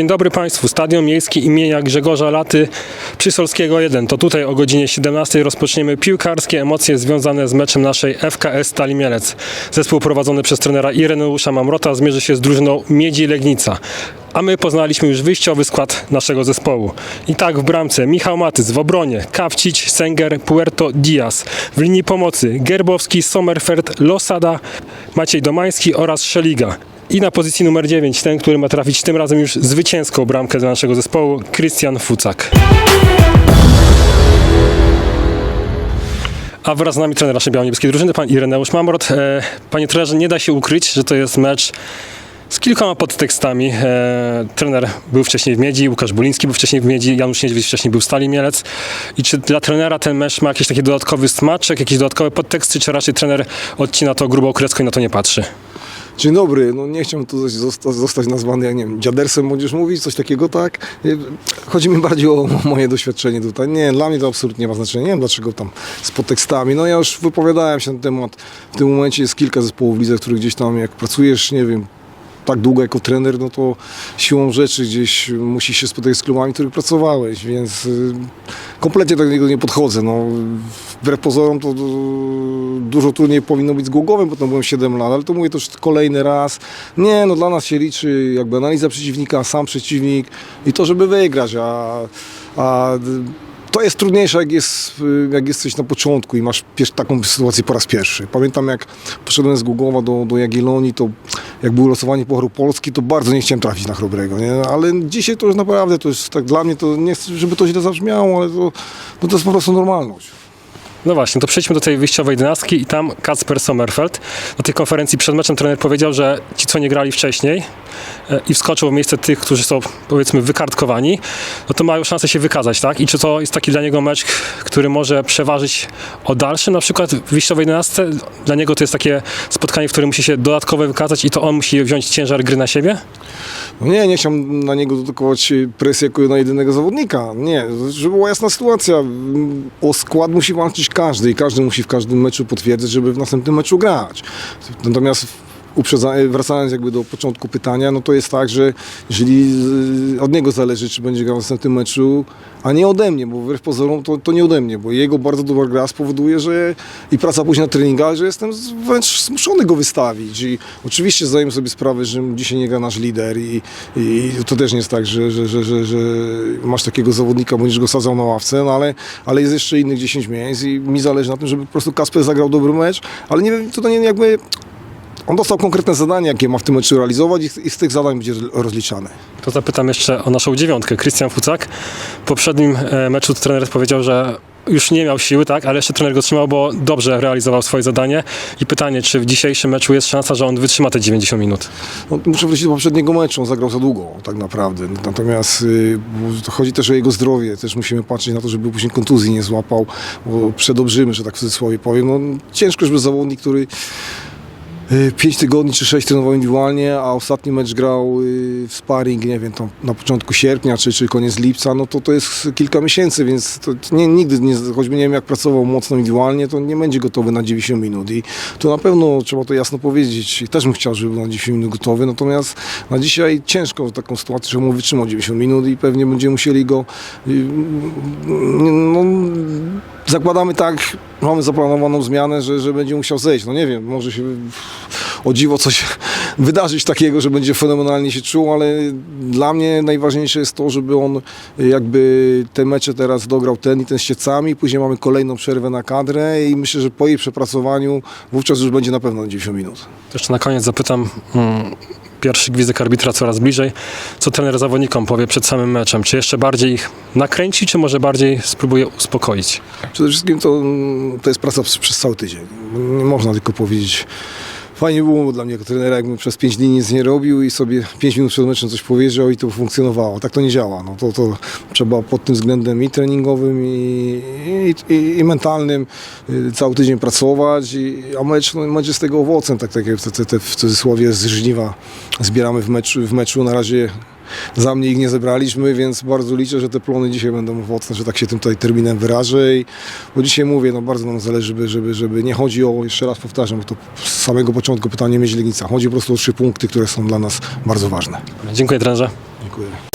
Dzień dobry Państwu. Stadion Miejski imienia Grzegorza Laty Przysolskiego 1. To tutaj o godzinie 17 rozpoczniemy piłkarskie emocje związane z meczem naszej FKS Stali Mielec. Zespół prowadzony przez trenera Ireneusza Mamrota zmierzy się z drużyną Miedzi Legnica. A my poznaliśmy już wyjściowy skład naszego zespołu. I tak w bramce Michał Matyc, w obronie Kawcić, Senger, Puerto, Diaz. W linii pomocy Gerbowski, Sommerfeld, Losada, Maciej Domański oraz Szeliga. I na pozycji numer 9 ten, który ma trafić tym razem już zwycięską bramkę dla naszego zespołu, Krystian Fucak. A wraz z nami trener naszej biało-niebieskiej drużyny, pan Ireneusz Mamrot. E, panie trenerze, nie da się ukryć, że to jest mecz z kilkoma podtekstami. E, trener był wcześniej w Miedzi, Łukasz Buliński był wcześniej w Miedzi, Janusz Niedźwiedź wcześniej był w Stali Mielec. I czy dla trenera ten mecz ma jakiś taki dodatkowy smaczek, jakieś dodatkowe podteksty, czy raczej trener odcina to grubą kreską i na to nie patrzy? Dzień dobry, no nie chciałbym tu zosta- zostać nazwany, jak nie wiem, dziadersem młodzież mówić, coś takiego, tak? Nie, Chodzi mi bardziej o moje doświadczenie tutaj. Nie, dla mnie to absolutnie nie ma znaczenia. Nie wiem dlaczego tam z podtekstami. No ja już wypowiadałem się na temat. W tym momencie jest kilka zespołów w lidze, których gdzieś tam jak pracujesz, nie wiem, tak długo jako trener, no to siłą rzeczy gdzieś musisz się spotykać z klubami, w których pracowałeś, więc kompletnie do niego nie podchodzę. No, wbrew pozorom to, dużo trudniej powinno być z Głogowem, bo tam byłem 7 lat, ale to mówię już kolejny raz. Nie, no dla nas się liczy jakby analiza przeciwnika, sam przeciwnik i to, żeby wygrać, a, a to jest trudniejsze, jak, jest, jak jesteś na początku i masz taką sytuację po raz pierwszy. Pamiętam, jak poszedłem z Głogowa do, do Jagiellonii, to jak było losowanie Pucharu Polski, to bardzo nie chciałem trafić na Chrobrego, nie? ale dzisiaj to już naprawdę, to jest tak dla mnie, to nie chcę, żeby to źle zabrzmiało, ale to, no to jest po prostu normalność. No właśnie, to przejdźmy do tej wyjściowej dynastki i tam Kacper Sommerfeld. Na tej konferencji przed meczem trener powiedział, że ci, co nie grali wcześniej i wskoczył w miejsce tych, którzy są powiedzmy wykartkowani, no to mają szansę się wykazać, tak? I czy to jest taki dla niego mecz, który może przeważyć o dalszym na przykład w wyjściowej dynastce? Dla niego to jest takie spotkanie, w którym musi się dodatkowo wykazać i to on musi wziąć ciężar gry na siebie? No nie, nie chciałem na niego dotykować presji jako na jedynego zawodnika. Nie, żeby była jasna sytuacja. O skład musi walczyć każdy i każdy musi w każdym meczu potwierdzić, żeby w następnym meczu grać. Natomiast wracając jakby do początku pytania, no to jest tak, że jeżeli od niego zależy, czy będzie grał w następnym meczu, a nie ode mnie, bo wbrew pozorom to, to nie ode mnie, bo jego bardzo dobra gra spowoduje, że i praca później na treningach, że jestem wręcz zmuszony go wystawić. I oczywiście zdajemy sobie sprawę, że dzisiaj nie gra nasz lider i, i to też nie jest tak, że, że, że, że, że masz takiego zawodnika, będziesz go sadzał na ławce, no ale, ale jest jeszcze innych 10 miejsc i mi zależy na tym, żeby po prostu Kasper zagrał dobry mecz, ale nie wiem, to nie jakby on dostał konkretne zadanie, jakie ma w tym meczu realizować i z- tych zadań będzie rozliczany. To zapytam jeszcze o naszą dziewiątkę. Krystian Fucak. W poprzednim e, meczu trener powiedział, że już nie miał siły, tak, ale jeszcze trener go trzymał, bo dobrze realizował swoje zadanie. I pytanie, czy w dzisiejszym meczu jest szansa, że on wytrzyma te 90 minut? No, muszę wrócić do poprzedniego meczu, on zagrał za długo tak naprawdę. Natomiast y, chodzi też o jego zdrowie, też musimy patrzeć na to, żeby później kontuzji nie złapał, bo przedobrzymy, że tak w cudzysłowie powiem. No, ciężko, żeby zawodnik, który 5 tygodni czy 6 trenował indywidualnie, a ostatni mecz grał y, w sparring, nie wiem, tam na początku sierpnia czy, czy koniec lipca, no to to jest kilka miesięcy, więc to nie, nigdy, nie, choćby nie wiem jak pracował mocno indywidualnie, to nie będzie gotowy na 90 minut i to na pewno trzeba to jasno powiedzieć. Też bym chciał, żeby był na 90 minut gotowy, natomiast na dzisiaj ciężko taką sytuację, żeby mu wytrzymał 90 minut i pewnie będziemy musieli go y, no, zakładamy tak, mamy zaplanowaną zmianę, że, że będzie musiał zejść. No nie wiem, może się o dziwo coś wydarzyć takiego, że będzie fenomenalnie się czuł, ale dla mnie najważniejsze jest to, żeby on jakby te mecze teraz dograł ten i ten z Siecami, później mamy kolejną przerwę na kadrę i myślę, że po jej przepracowaniu wówczas już będzie na pewno na 90 minut. Jeszcze na koniec zapytam, mm, pierwszy gwizdek arbitra coraz bliżej. Co trener zawodnikom powie przed samym meczem? Czy jeszcze bardziej ich nakręci, czy może bardziej spróbuje uspokoić? Przede wszystkim to, to jest praca przez, przez cały tydzień. Nie można tylko powiedzieć. Fajnie było dla mnie jako trenera, jakbym przez 5 dni nic nie robił i sobie 5 minut przed meczem coś powiedział i to funkcjonowało. Tak to nie działa. No to, to trzeba pod tym względem i treningowym, i, i, i, i mentalnym y, cały tydzień pracować, i, a mecz, no, mecz jest tego owocem, tak, tak jak te, te, te w cudzysłowie z żniwa zbieramy w meczu. W meczu na razie za mnie ich nie zebraliśmy, więc bardzo liczę, że te plony dzisiaj będą owocne, że tak się tym tutaj terminem wyrażę. I, bo dzisiaj mówię, no bardzo nam zależy, żeby, żeby, żeby nie chodzi o, jeszcze raz powtarzam, bo to z samego początku pytanie Mieźlegnica. Chodzi po prostu o trzy punkty, które są dla nas bardzo ważne. Dziękuję trenerze. Dziękuję.